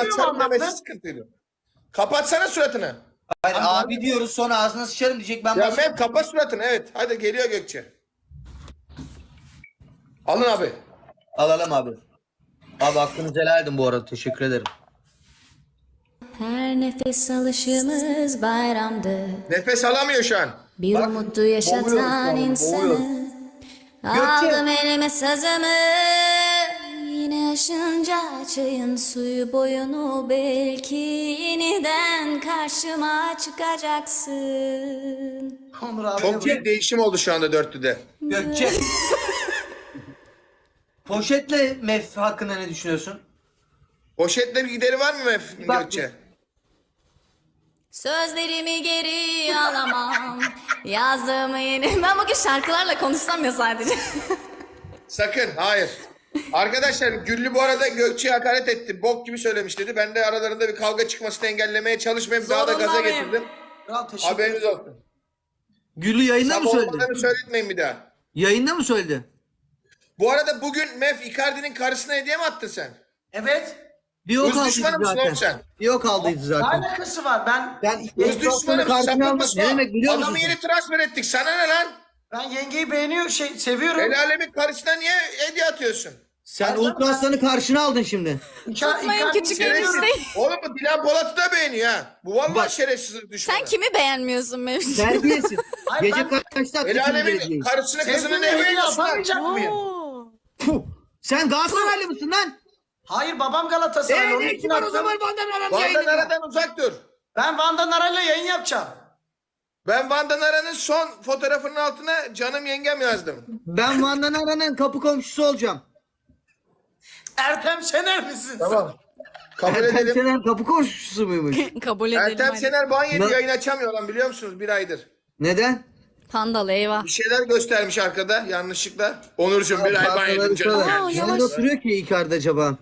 açarım demesi sıkıntıydı. Kapatsana suratını. Hayır abi diyoruz sonra ağzına sıçarım diyecek ben Ya başlayayım. Mehmet kapat suratını evet. Hadi geliyor Gökçe. Alın abi. Alalım abi. Abi hakkınızı helal edin bu arada teşekkür ederim. Her nefes alışımız bayramdı. Nefes alamıyor şu an. Bir Bak, umudu yaşatan an, insanı. boğuyoruz. Aldım elime sazımı. Yine aşınca çayın suyu boyunu belki yeniden karşıma çıkacaksın. Onur abi. Çok büyük değişim oldu şu anda dörtlüde. Gökçe. Poşetle mef hakkında ne düşünüyorsun? Poşetle bir gideri var mı Mef bak- Gökçe? Sözlerimi geri alamam. Yazdığımı yeni... Ben bugün şarkılarla konuşsam ya sadece. Sakın hayır. Arkadaşlar Güllü bu arada Gökçe'ye hakaret etti. Bok gibi söylemiş dedi. Ben de aralarında bir kavga çıkmasını engellemeye çalışmayayım. Daha da gaza Zorundayım. getirdim. Kral teşekkür Haberiniz olsun. Güllü yayında mı söyledi? olmadığını söyletmeyin bir daha. Yayında mı söyledi? Bu arada bugün Mef Icardi'nin karısına hediye mi attın sen? Evet. Bir o Hız kaldıydı düşmanı mısın zaten. oğlum sen? Bir o kaldıydı Ne zaten. alakası var? Ben Ben Hız ilk düşmanı dostunu karşına sapık almak mısın? ne demek biliyor musun? Adamı yeni transfer ettik. Sana ne lan? Ben yengeyi beğeniyor şey seviyorum. El alemin karısına niye hediye atıyorsun? Sen Ultra Aslan'ı karşına aldın şimdi. İka, Tutmayın küçük seviyorum. enişteyi. Oğlum bu Dilan Polat'ı da beğeniyor ha. Bu vallahi Bak. şerefsizlik düşmanı. Sen kimi beğenmiyorsun Mevcut? Terbiyesiz. Hayır, Gece ben- kaçta attı El kim alemin karısını kızını ne hediye beğeniyorsun lan? yapamayacak mıyım? Puh. Sen Galatasaraylı mısın lan? Hayır babam Galatasaray. Eee onun ne için işin var o attım. zaman Van'dan aran Van'dan yayınında? aradan uzak dur. Ben Van'dan arayla yayın yapacağım. Ben Van'dan aranın son fotoğrafının altına canım yengem yazdım. Ben Van'dan aranın kapı komşusu olacağım. Ertem Şener misin? Tamam. Kabul Ertem edelim. Şener kapı komşusu muymuş? Kabul edelim Ertem hadi. Sener ban yedi Ne- yayın açamıyor lan biliyor musunuz bir aydır. Neden? Pandalı eyvah. Bir şeyler göstermiş arkada yanlışlıkla. Onurcuğum bir ay ban yedim canım. Aa, yavaş. Nerede oturuyor ki Icardi acaba?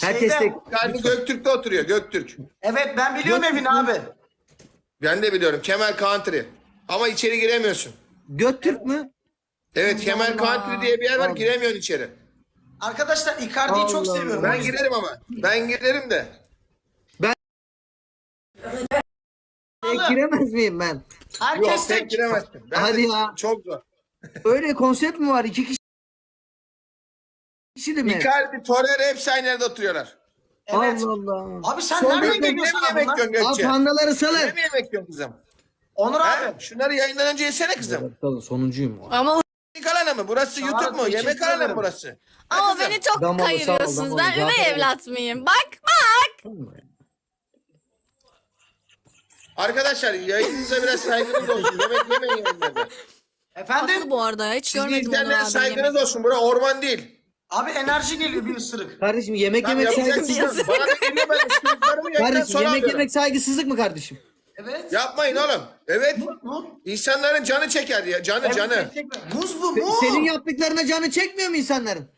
Herkes Şeyde- tek... Karnı Göktürk'te oturuyor Göktürk. Evet ben biliyorum evini abi. Ben de biliyorum Kemal Country. Ama içeri giremiyorsun. Göktürk mü? Evet Kemal Country diye bir yer var giremiyorsun içeri. Arkadaşlar Icardi'yi çok Allah seviyorum. Ben girerim ama. Ben girerim de. Tek giremez miyim ben? Herkes Yok tek tek. giremezsin. Ben Hadi de ya. Çok zor. Öyle konsept mi var? İki kişi kişi de mi? Icardi, Torreira hepsi aynı yerde oturuyorlar. Evet. Allah Allah. Abi sen Son nereden Gökçe ne mi geliyorsun abi yemek bunlar? yiyorsun Al Gökçe? pandaları Ne salın. mi yemek yiyorsun kızım? Onur He? abi. Şunları yayından önce yesene kızım. Sonuncuyum. Ama Yemek alanı mı? Burası YouTube mu? teşekkür Yemek alanı mı burası? ama kızım. beni çok Damalı, sağ ol, kayırıyorsunuz. damalı. Ben üvey Zaten- evlat mıyım? Bak bak. Arkadaşlar yayınınıza biraz saygınız olsun. Yemek yemeyin yayınlarda. Efendim? Haklı bu arada. Hiç Siz görmedim onu izleyenlere abi. saygınız yemek. olsun. Bura orman değil. Abi enerji geliyor bir ısırık. Kardeşim yemek Tamam, yemek yapacaksın. saygısızlık. Bana da geliyor ben ısırıklarımı yayından Kardeşim sonra yemek alıyorum. yemek saygısızlık mı kardeşim? Evet. Yapmayın oğlum. Evet. Bu. İnsanların canı çeker ya. Canı canı. Muz bu mu? Senin yaptıklarına canı çekmiyor mu insanların?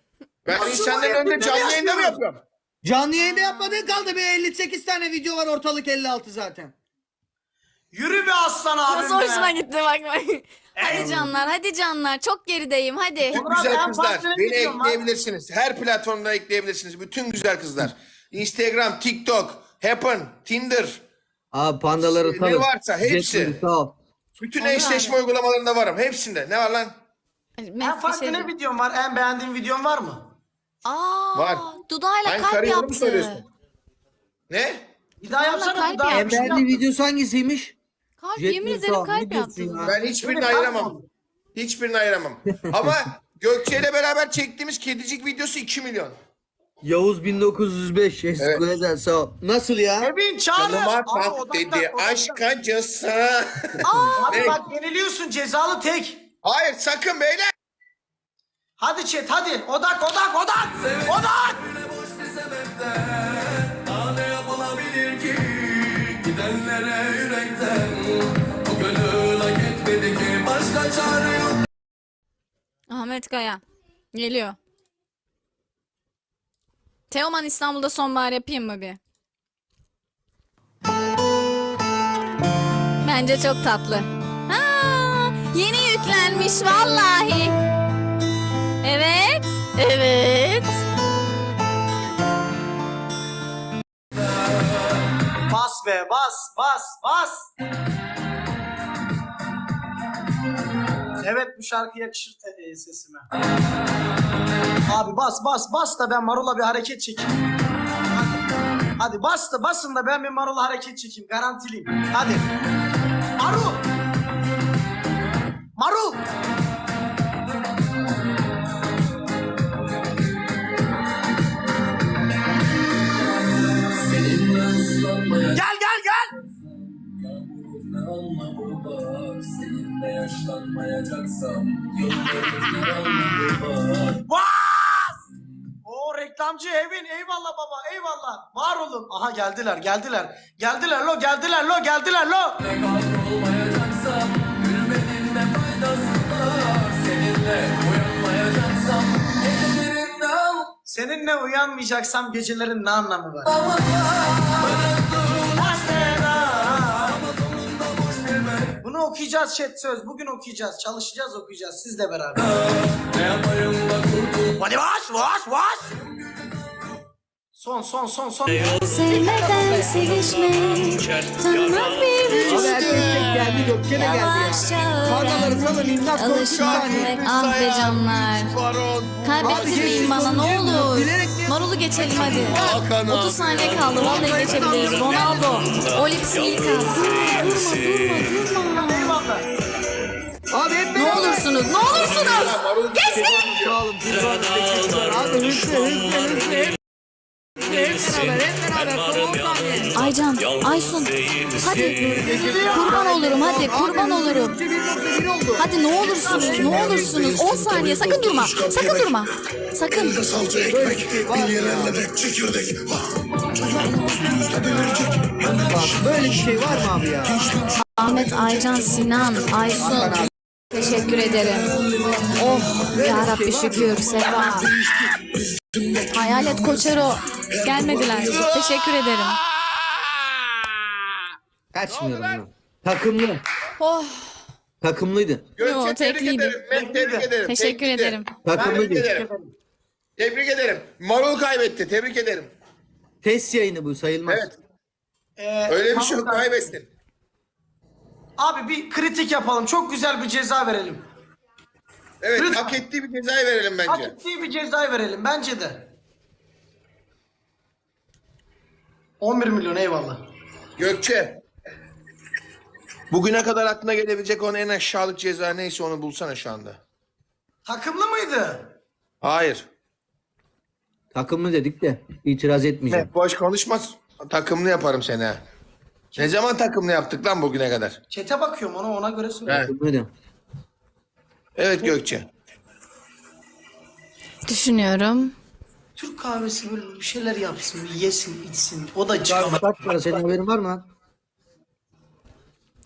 Ben Nasıl insanların var? önünde canlı yayında mı yapıyorum? yapıyorum? Canlı yayında yapmadığın kaldı bir 58 tane video var ortalık 56 zaten. Yürü be aslan abim Nasıl be. hoşuna gitti bak bak. Hadi canlar hadi canlar. Çok gerideyim hadi. Bütün güzel kızlar. Beni ekleyebilirsiniz. Her platformda ekleyebilirsiniz. Bütün güzel kızlar. Instagram, TikTok, Happen, Tinder. Abi pandaları Ne salın. varsa hepsi. Jetleri. Bütün Onur eşleşme uygulamalarında varım. Hepsinde. Ne var lan? En Mesut farklı şey- ne videom var? En beğendiğin videon var mı? Aa, Var. Dudağıyla Sen kalp karıyı mu yaptı. söylüyorsun? Ne? Bir daha yapsana kalp daha. yap. En beğendiğin videosu hangisiymiş? Kalp Jetleri yemin ederim kalp Ne diyorsun yaptı. ya? Ben hiçbirini Öyle ayıramam. kalmadı. Hiçbirini ayıramam. Ama Gökçe ile beraber çektiğimiz kedicik videosu 2 milyon. Yavuz 1905 Eskulezer sağ ol. Nasıl ya? Evin çağrı. Canıma Abi, tak odaklan, dedi odaklan. aşk acısı. Abi bak yeniliyorsun cezalı tek. Hayır sakın beyler. Hadi chat hadi. Odak odak odak. Odak. Daha ne yapılabilir ki Gidenlere Ahmet Kaya. Geliyor. Teoman İstanbul'da sonbahar yapayım mı bir? Bence çok tatlı. Ha, yeni yüklenmiş vallahi. Evet. Evet. be bas bas bas. Evet bu şarkı yakışır te- e, sesime. Abi bas bas bas da ben Marul'a bir hareket çekeyim. Hadi, hadi bas da basın da ben bir Marul'a hareket çekeyim garantiliyim. Hadi. Marul. Marul. Eyvallah eyvallah. Var olun. Aha geldiler geldiler. Geldiler lo geldiler lo geldiler lo. Seninle uyanmayacaksam Gecelerin ne anlamı Seninle uyanmayacaksam gecelerin ne anlamı var? Bunu okuyacağız chat söz. Bugün okuyacağız. Çalışacağız okuyacağız. Sizle beraber. Ne yapayım da kurtul Hadi bas bas bas. Son son son son. Sevmeden sevişmek, tanımak bir Abi geldi Gökçe de geldi ya. Salın öğrenmek, imdat ah be canlar. Kaybettirmeyin bana ne olur. Marul'u geçelim hadi. Hakan 30 saniye kaldı vallahi geçebiliriz. Ronaldo, Olix İlkan. Durma durma durma durma. Eyvallah. Abi hep Ne olursunuz ne olursunuz. Teşekkürler. Abi hızlı hızlı hızlı. Aycan, Aysun. Hadi. Kurban olurum hadi kurban olurum. Gökçe 1.1 oldu. Hadi ne olursunuz ne olursunuz 10 saniye sakın durma sakın durma sakın salça ekmek, bir yere ellemek, çekirdek. Bak böyle bir şey var mı abi ya? Ahmet Aycan Sinan Aysun teşekkür ederim oh ya Rabbi şükür Sefa Hayalet Koçero gelmediler teşekkür ederim Kaçmıyorum ben. Takımlı. oh Takımlıydı. Yo, tebrik tekliydi. ederim. Ben tebrik ederim. teşekkür Tekliydi. ederim Tebrik Takımlıydı. ederim. Tebrik ederim. Marul kaybetti. Tebrik ederim. Test yayını bu sayılmaz. Evet. Ee, Öyle bir şey yok. Kaybettin. Abi bir kritik yapalım. Çok güzel bir ceza verelim. Evet. Lütfen. Hak ettiği bir cezayı verelim Hak bence. ettiği bir ceza verelim. Bence de. 11 milyon eyvallah. Gökçe. Bugüne kadar aklına gelebilecek onun en aşağılık ceza neyse onu bulsana şu anda. Takımlı mıydı? Hayır. Takımlı dedik de itiraz etmeyeceğim. Ne, boş konuşma. Takımlı yaparım seni ha. Ne zaman takımlı yaptık lan bugüne kadar? Çete bakıyorum ona ona göre söylüyorum. Takımlıydı. Evet Gökçe. düşünüyorum Türk kahvesi böyle bir şeyler yapsın, bir yesin, içsin. O da çıkamaz. kaç para senin haberin var mı?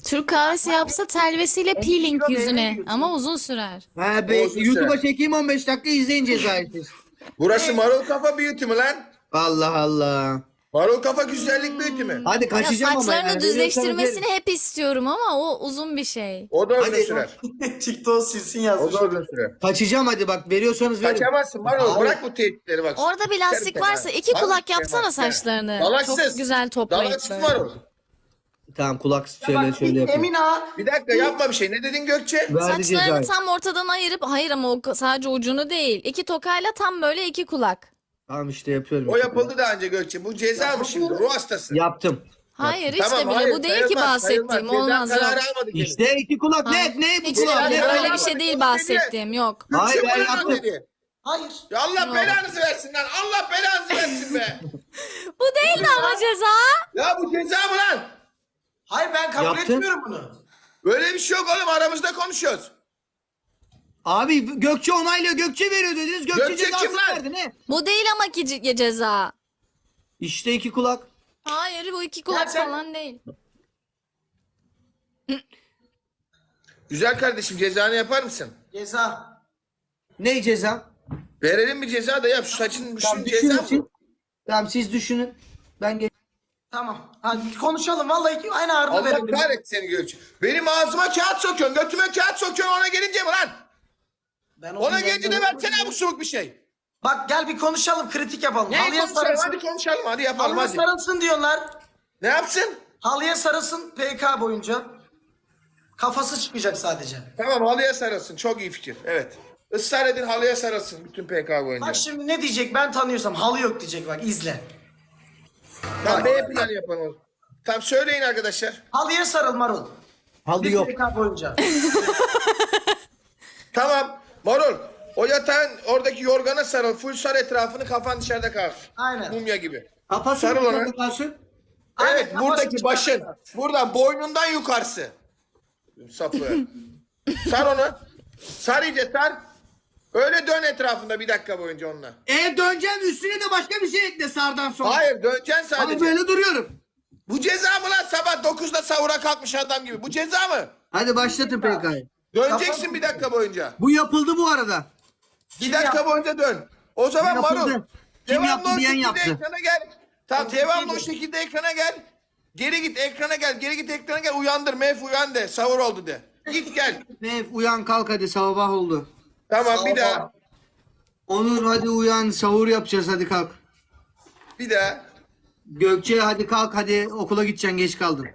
Türk kahvesi yapsa telvesiyle peeling yüzüne ama uzun sürer Ha be, Olsun YouTube'a sen. çekeyim 15 dakika izleyin cezayı siz. Burası Marul Kafa Beauty mi lan? Allah Allah. Marul Kafa Güzellik Beauty mi? Hadi Ya kaçacağım ama. saçlarını yani. düzleştirmesini hep istiyorum ama o uzun bir şey. O da uzun Hadi. sürer. TikTok silsin O yazmış. da uzun sürer. Kaçacağım hadi bak veriyorsanız verin. Kaçamazsın Marul. Bırak bu tehditleri bak. Orada bir lastik varsa iki kulak yapsana bak saçlarını. Dalaksız. Çok güzel toplayıp Dalaksız böyle. Marul. Tamam kulak şöyle şöyle yapayım. Emin ağa. Bir dakika yapma bir şey. Ne dedin Gökçe? Verdi Saçlarını cezayı. tam ortadan ayırıp hayır ama o sadece ucunu değil. İki tokayla tam böyle iki kulak. Tamam işte yapıyorum. O yapıldı daha önce Gökçe. Bu ceza mı şimdi? Ruh hastası. Yaptım. Hayır işte Tamam, bile hayır, bu değil ki bahsettiğim. Olmaz yok. İşte iki kulak ne Hayır. ne bu Hiç kulak öyle, ne öyle bir şey değil bahsettiğim yok. Hayır ben yaptım. dedi. Hayır. Ya Allah belanızı versin lan. Allah belanızı versin be. Bu değildi ama ceza. ya bu ceza mı lan? Hayır ben kabul Yaptın. etmiyorum bunu. Böyle bir şey yok oğlum. Aramızda konuşuyoruz. Abi Gökçe onaylıyor Gökçe veriyor dediniz. Gökçe, Gökçe cezası kim lan? verdi ne? Bu değil ama ki ce- ceza. İşte iki kulak. Hayır bu iki kulak sen- falan değil. Güzel kardeşim cezanı yapar mısın? Ceza. Ne ceza? Verelim bir ceza da yap. Şu saçın Tamam şu düşünün ceza siz. mı? Tamam siz düşünün. Ben geç. Tamam. Hadi konuşalım. Vallahi aynı ağırlığı Allah verelim. kahretsin seni Gökçe. Benim ağzıma kağıt sokuyorsun. Götüme kağıt sokuyorsun. Ona gelince mi lan? Ben Ona gelince de versene bu soğuk bir şey. Bak gel bir konuşalım. Kritik yapalım. Ne Halıya konuşalım? sarılsın. Hadi konuşalım. Hadi yapalım Halıya hadi. sarılsın diyorlar. Ne yapsın? Halıya sarılsın PK boyunca. Kafası çıkacak sadece. Tamam halıya sarılsın. Çok iyi fikir. Evet. Israr edin halıya sarılsın bütün PK boyunca. Bak şimdi ne diyecek ben tanıyorsam halı yok diyecek bak izle. Tamam B planı yapalım. Tamam söyleyin arkadaşlar. Halıya sarıl Marul. Halı Bir yok. PK boyunca. Tamam. Marul. O yatağın oradaki yorgana sarıl. Full sar etrafını kafan dışarıda kalsın. Aynen. Mumya gibi. Kafası Sarıl ona. Aynen, Evet kafası buradaki başın. Buradan boynundan yukarısı. Sapı. sar onu. Sar iyice sar. Öyle dön etrafında bir dakika boyunca onunla. E döneceğim üstüne de başka bir şey ekle sardan sonra. Hayır döneceksin Ama sadece. böyle duruyorum. Bu ceza mı lan sabah 9'da sahura kalkmış adam gibi? Bu ceza mı? Hadi başlatın PK'yı. Döneceksin bir dakika boyunca. Bu yapıldı bu arada. Bir dakika boyunca dön. O zaman Yapıldı. Marul. Kim devamlı yaptı o diyen şekilde yaptı. ekrana gel. Tamam devamlı o şekilde ekrana gel. Geri git ekrana gel. Geri git ekrana gel. Uyandır. Mef uyan de. Sahur oldu de. Git gel. Nef uyan kalk hadi sabah oldu. Tamam bir daha. Onur hadi uyan sahur yapacağız hadi kalk. Bir daha. Gökçe hadi kalk hadi okula gideceksin geç kaldın.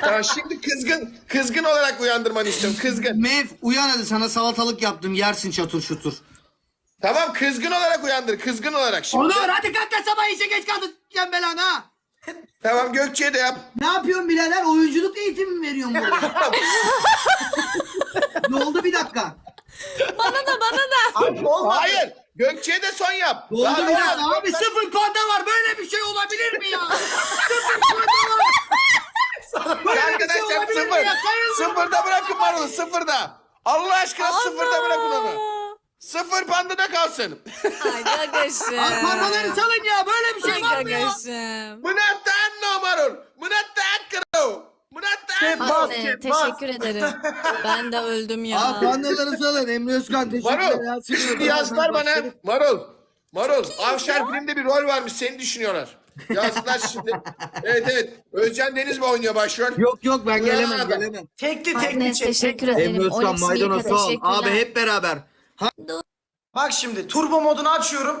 Tamam şimdi kızgın kızgın olarak uyandırmanı istiyorum. Kızgın. Mev uyan hadi sana salatalık yaptım yersin çatır çutur. Tamam kızgın olarak uyandır. Kızgın olarak şimdi. Onur hadi kalk da sabah işe geç kaldın. Gel belan ha. Tamam Gökçe'ye de yap. Ne yapıyorsun birader? Oyunculuk eğitimi mi veriyorsun burada? ne oldu bir dakika? Bana da bana da. Abi olmadı. Hayır. Gökçe'ye de son yap. Oldu Daha bir ne dakika. Abi sıfır panda var. Böyle bir şey olabilir mi ya? sıfır panda var. Şey Arkadaşlar mi sıfır. Sıfırda bırakın Marul'u sıfırda. Allah aşkına sıfırda bırakın onu. Sıfır pandada kalsın. Ay. Abi pandaları salın ya. Böyle bir şey Ay var mı ya? Mınattan no Marul. Mınattan kro. Mınattan. Bas, teşekkür ederim. Ben de öldüm ya. Abi pandaları salın. Emre Özkan teşekkürler. Marul. Şimdi yazdılar bana. Marul. Marul. Avşar filmde bir rol varmış seni düşünüyorlar. Yazdılar şimdi. Evet evet. Özcan Denizli oynuyor başrol. Yok yok ben gelemem adam. gelemem. Tekli tekli çek. teşekkür ederim. Emre Özkan 12 maydanoz sneaker, sağ ol. teşekkürler. Abi hep beraber. Bak şimdi turbo modunu açıyorum.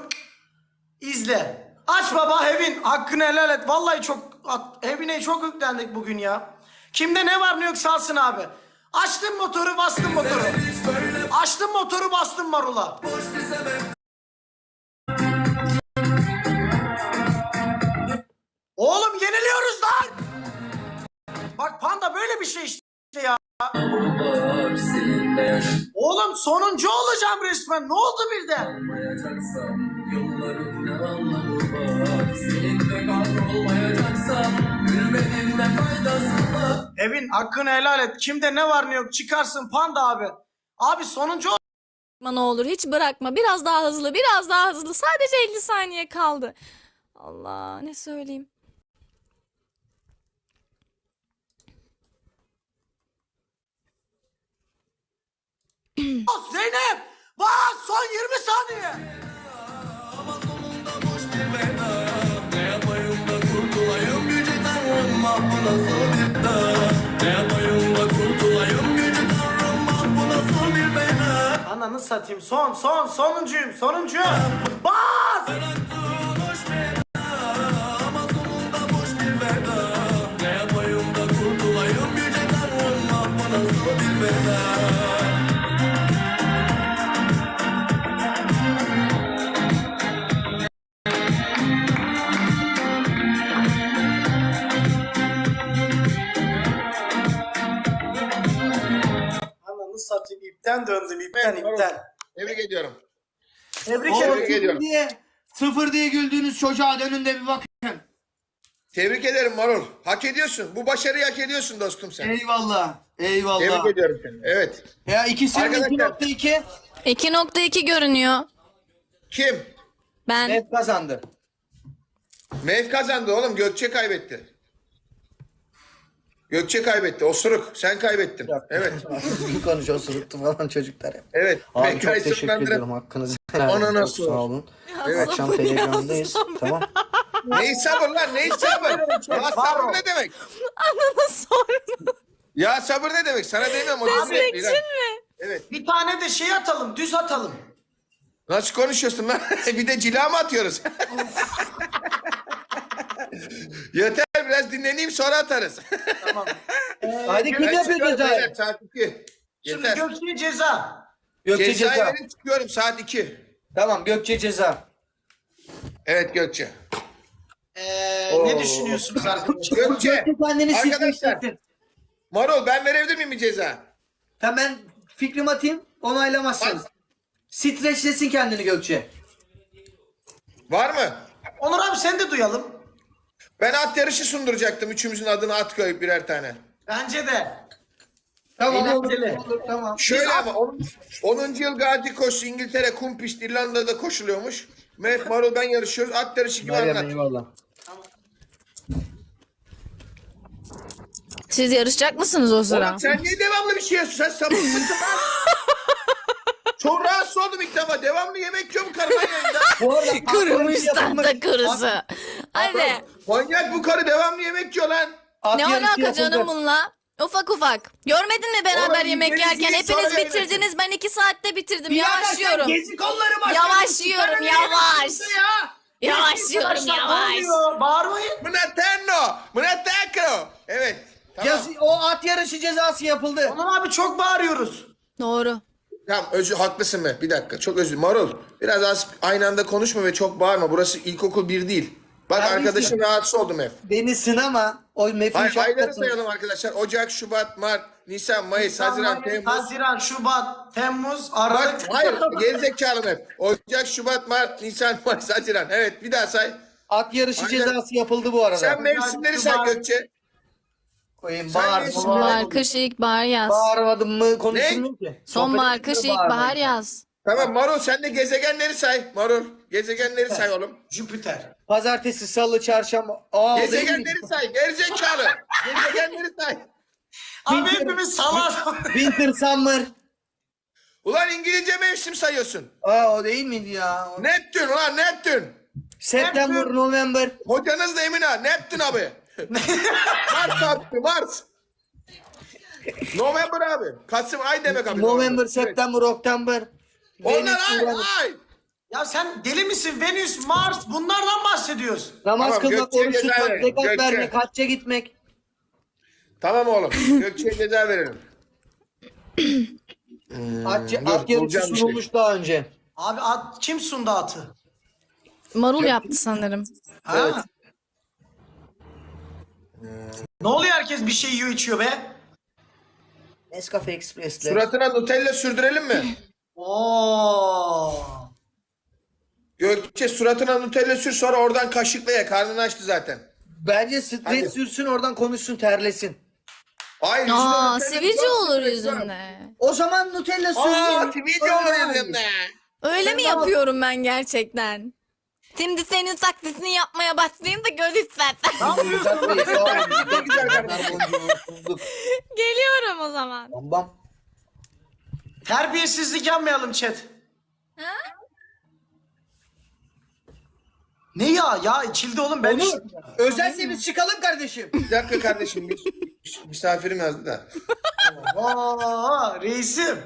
İzle. Aç baba Hevin. Hakkını helal et. Vallahi çok Hevin'e çok yüklendik bugün ya. Kimde ne var ne yok salsın abi. Açtım motoru bastım motoru. Açtım motoru bastım marula. Oğlum yeniliyoruz lan. Bak panda böyle bir şey işte ya. Oğlum sonuncu olacağım resmen. Ne oldu birden? Evin hakkını helal et. Kimde ne var ne yok çıkarsın panda abi. Abi sonuncu ol- Ne olur hiç bırakma. Biraz daha hızlı, biraz daha hızlı. Sadece 50 saniye kaldı. Allah ne söyleyeyim. Bas Zeynep. Bas son 20 saniye. Ama sonunda boş bir veda Ne yapayım da kurtulayım yüce tanrım Ah bu nasıl bir dağ Ne yapayım da kurtulayım yüce tanrım Ah bu nasıl bir bela Ananı satayım. Son son sonuncuyum sonuncuyum. Bas. İpten döndüm ipten ipten. Tebrik ediyorum. Tebrik Oğlum ederim. Tebrik sıfır ediyorum. diye, sıfır diye güldüğünüz çocuğa dönün de bir bakın. Tebrik ederim Marul. Hak ediyorsun. Bu başarıyı hak ediyorsun dostum sen. Eyvallah. Eyvallah. Tebrik ediyorum seni. Evet. Ya ikisinin Arkadaşlar- 2.2 2.2 görünüyor. Kim? Ben Net kazandı. Mev kazandı oğlum. Gökçe kaybetti. Gökçe kaybetti. Osuruk. Sen kaybettin. Evet. Düzgün konuşuyor sırıttı falan çocuklar hep. Evet. Abi Pekay çok teşekkür sınırlandıran- ediyorum hakkınızı helal edin. Ona Çok nasıl Sağ olur? olun. Akşam telegramdayız. Tamam. Neyi sabır lan? Neyi sabır? ya sabır ne demek? anana sordum. Ya sabır ne demek? Sana demiyorum. o değil Destekçin lan. mi? Evet. Bir tane de şey atalım düz atalım. Nasıl konuşuyorsun lan? bir de cila mı atıyoruz? Yeter biraz dinleneyim sonra atarız. Tamam. Ee, Hadi kim yapıyor cezayı? Saat 2. Şimdi Yeter. Gökçe'ye ceza. Gökçe Cezayı ceza. verin çıkıyorum saat 2. Tamam Gökçe ceza. Evet Gökçe. Ee, Oo. ne düşünüyorsunuz arkadaşlar? Gökçe. Gökçe kendini Arkadaşlar. Marul ben verebilir miyim bir ceza? Tamam ben fikrimi atayım onaylamazsınız. Streçlesin kendini Gökçe. Var mı? Onur abi sen de duyalım. Ben at yarışı sunduracaktım. Üçümüzün adını at koyup birer tane. Bence de. Tamam olur, Eğlenceli. olur tamam. Şöyle ama 10. 10. yıl Gazi koşusu İngiltere kum pist İrlanda'da koşuluyormuş. Mehmet Marul ben yarışıyoruz. At yarışı gibi Meryem anlat. eyvallah. Siz yarışacak mısınız o sıra? Oğlum sen niye devamlı bir şey yiyorsun? Sen lan? Çok rahatsız oldum ilk defa. Devamlı yemek yiyor bu karı lan yayında. Bu arada Kırmış yarışı tahta kırısı. Hadi. Manyak bu karı devamlı yemek yiyor lan. at Ne yarışı alaka canım bununla? Ufak ufak. Görmedin mi beraber Oğlum, yemek yerken? Hepiniz yemek bitirdiniz. Ben iki saatte bitirdim. Yavaş sen yiyorum. Gezi kolları başkanı. Yavaş yiyorum yavaş. Ya. Yavaş yiyorum ne oluyor? Bağırmayın. Mınatenno. Mınatekro. Evet. Tamam. Yaz- o at yarışı cezası yapıldı. Onur abi çok bağırıyoruz. Doğru. Tamam özür haklısın be. Bir dakika. Çok özür Marul. Biraz az aynı anda konuşma ve çok bağırma. Burası ilkokul bir değil. Bak Kardeşim. arkadaşım rahatsız oldum hep. Beni sınama. O mefin Hayır, ayları şapkasını. sayalım arkadaşlar. Ocak, Şubat, Mart, Nisan, Mayıs, Haziran, Mayıs, Temmuz. Haziran, Şubat, Temmuz, Bak Aralık. hayır gerizekalı hep. Ocak, Şubat, Mart, Nisan, Mayıs, Haziran. Evet bir daha say. At yarışı Aynen. cezası yapıldı bu arada. Sen mevsimleri say. Gökçe. Koyayım Sen bağır. neysin? Sonbahar, kış, ilkbahar, yaz. Bağırmadım mı konuşulmuyor ki. Sonbahar, Sohbet kış, ilkbahar, bağırmadım. yaz. Tamam Marul sen de gezegenleri say. Marul gezegenleri say oğlum. Jüpiter. Pazartesi, salı, çarşamba. Aa? Gezegenleri say. Gerizekalı. Gezegenleri say. Abi hepimiz salak. Winter, summer. Ulan İngilizce mevsim sayıyorsun. Aa o değil miydi ya? Neptün ulan Neptün. September, November. Hocanız da emin ha. Neptün abi. Mars abi. Mars. November abi. Kasım ay demek abi. November. September, October. Onlar Venüs, ay Uranüs. ay. ya sen deli misin? Venüs, Mars bunlardan bahsediyoruz. Namaz Tamam, kılmak, Gökçe'ye oruç ceza tutmak, verin, zekat Gökçe. vermek, hacca gitmek. Tamam oğlum. Gökçe'ye ceza verelim. Hmm, dur, at yarışı bulacağım bir şey. sunulmuş daha önce. Abi at, kim sundu atı? Marul yaptı sanırım. Ha? Ne oluyor herkes bir şey yiyor içiyor be? Nescafe Express'le. Suratına Nutella sürdürelim mi? Oo. Gökçe suratına Nutella sür sonra oradan kaşıkla ye. Karnını açtı zaten. Bence Hadi. sürsün oradan konuşsun terlesin. Ay yüzüne Aa, Nutella sivilce sür, olur yüzünde. O zaman Nutella Aa sürüyor. sivilce olur yüzünde. Öyle mi yapıyorum ben gerçekten? Şimdi senin taklitini yapmaya başlayayım da gör lütfen. Geliyorum o zaman. Bam bam. Terbiyesizlik yapmayalım chat. Ne ya? Ya içildi oğlum ben. Onur, özelse biz çıkalım kardeşim. Bir dakika kardeşim bir misafirim yazdı da. Oo, reisim.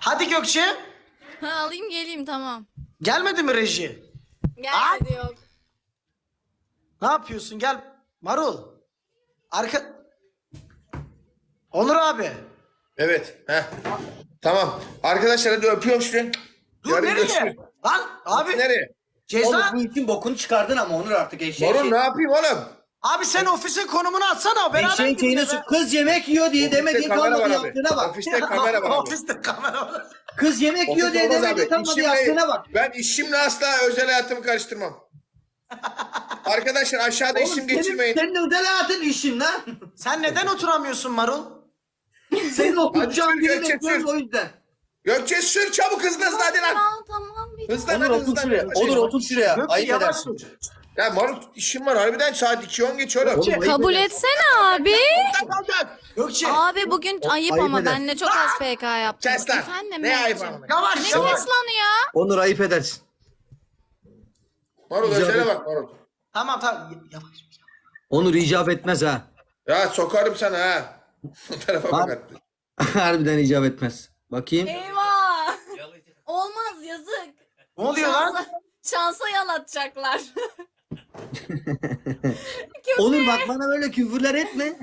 Hadi Gökçe. Ha, alayım geleyim tamam. Gelmedi mi reji? Gelmedi yok. Ne yapıyorsun? Gel. Marul. Arka... Onur abi. Evet. Heh. Tamam. Arkadaşlar hadi öpüyorum sizi. Dur Yarın nereye? görüşürüz. Lan abi Nereye? ceza. Oğlum bu işin bokunu çıkardın ama Onur artık eşeğe Oğlum şey. ne yapayım oğlum? Abi sen ofisin konumunu atsana. Beraber Eşeğin gidelim şeyine ya. su- Kız yemek yiyor diye demediğin kamera var kalmadı abi. yaptığına bak. Ofiste kamera var abi. Ofiste kamera var. Kız yemek yiyor diye olmaz abi. İşimle- yaptığına bak. Ben işimle asla özel hayatımı karıştırmam. Arkadaşlar aşağıda Oğlum isim senin, geçirmeyin. senin özel hayatın işin lan. Sen neden oturamıyorsun Marul? Senin oturacağın Hadi Gökçe, sür. o yüzden. Gökçe sür çabuk hızlı hızlı hadi lan. Tamam tamam. Hızlan Onur hadi otur hızlan. şuraya. Onur otur şuraya. Gökçe Ayıp yavaş edersin. dur. Ya Marut işim var harbiden saat 2.10 geç oğlum. Oğlum, ayıp Kabul edersin. etsene abi. Gökçe Abi bugün ayıp ayıp ama eder. benle çok az PK yaptım. Kes lan. Efendim Ne ayıp Mert'ciğim? ama. yavaş Ne yavaş. kes lan ya? Onur ayıp edersin. Marut Rica özele bak Marut. Tamam tamam y- yavaş. Onur icap etmez ha. Ya sokarım sana ha. Bu tarafa bak. Harbiden icap etmez. Bakayım. Eyvah. Olmaz yazık. Ne oluyor lan? Şansa, şansa yalatacaklar. Onur bak bana böyle küfürler etme.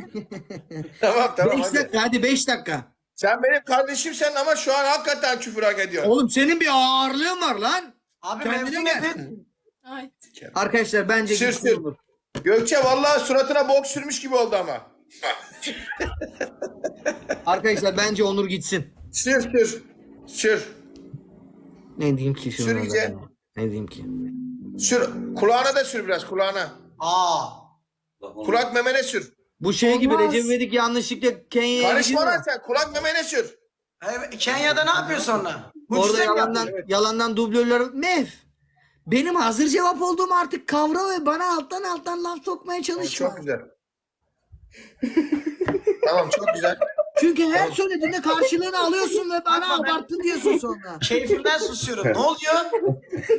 Tamam tamam 5 hadi. dakika hadi 5 dakika. Sen benim kardeşimsen ama şu an hakikaten küfür hak ediyorsun. Oğlum senin bir ağırlığın var lan. Abi Kendine mevzu gel. nedir? Ay. Arkadaşlar bence Sür, gitsin sür. Onur. Gökçe vallahi suratına bok sürmüş gibi oldu ama. Arkadaşlar bence Onur gitsin. Sür sür. Sür. Ne diyeyim ki şuna? Sür ben iyice. ya? Ne diyeyim ki? Sür. Kulağına da sür biraz kulağına. Aa. Kulak memene sür. Bu şey gibi Olmaz. Recep İvedik yanlışlıkla Kenya'ya Karışma lan sen. Kulak memene sür. Evet, Kenya'da ne yapıyor sonra? Orada Mucize mi yalandan, yapıyor? yalandan dublörler... Mev! Benim hazır cevap olduğum artık kavra ve bana alttan alttan laf sokmaya çalışma. Çok güzel. tamam çok güzel. Çünkü her söylediğinde karşılığını alıyorsun ve bana abarttın diyorsun sonra. Keyfimden susuyorum. ne oluyor?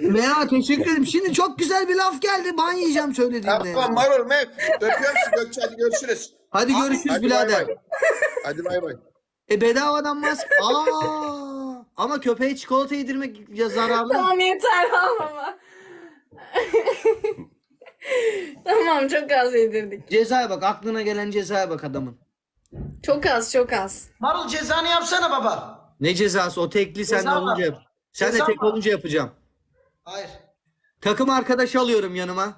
Veya teşekkür ederim. Şimdi çok güzel bir laf geldi. Ban yiyeceğim söylediğinde. Tamam marul mev. Öpüyorum sizi Gökçe hadi görüşürüz. Hadi görüşürüz Hadi bay birader. bay. Hadi bay bay. E bedavadan mask. Aa! Ama köpeğe çikolata yedirmek ya zararlı. Tamam yeter ama. tamam çok az yedirdik. Cezaya bak. Aklına gelen cezaya bak adamın. Çok az çok az. Marul cezanı yapsana baba. Ne cezası? O tekli sen de Ceza olunca yap. Sen de Ceza tek var. olunca yapacağım. Hayır. Takım arkadaşı alıyorum yanıma.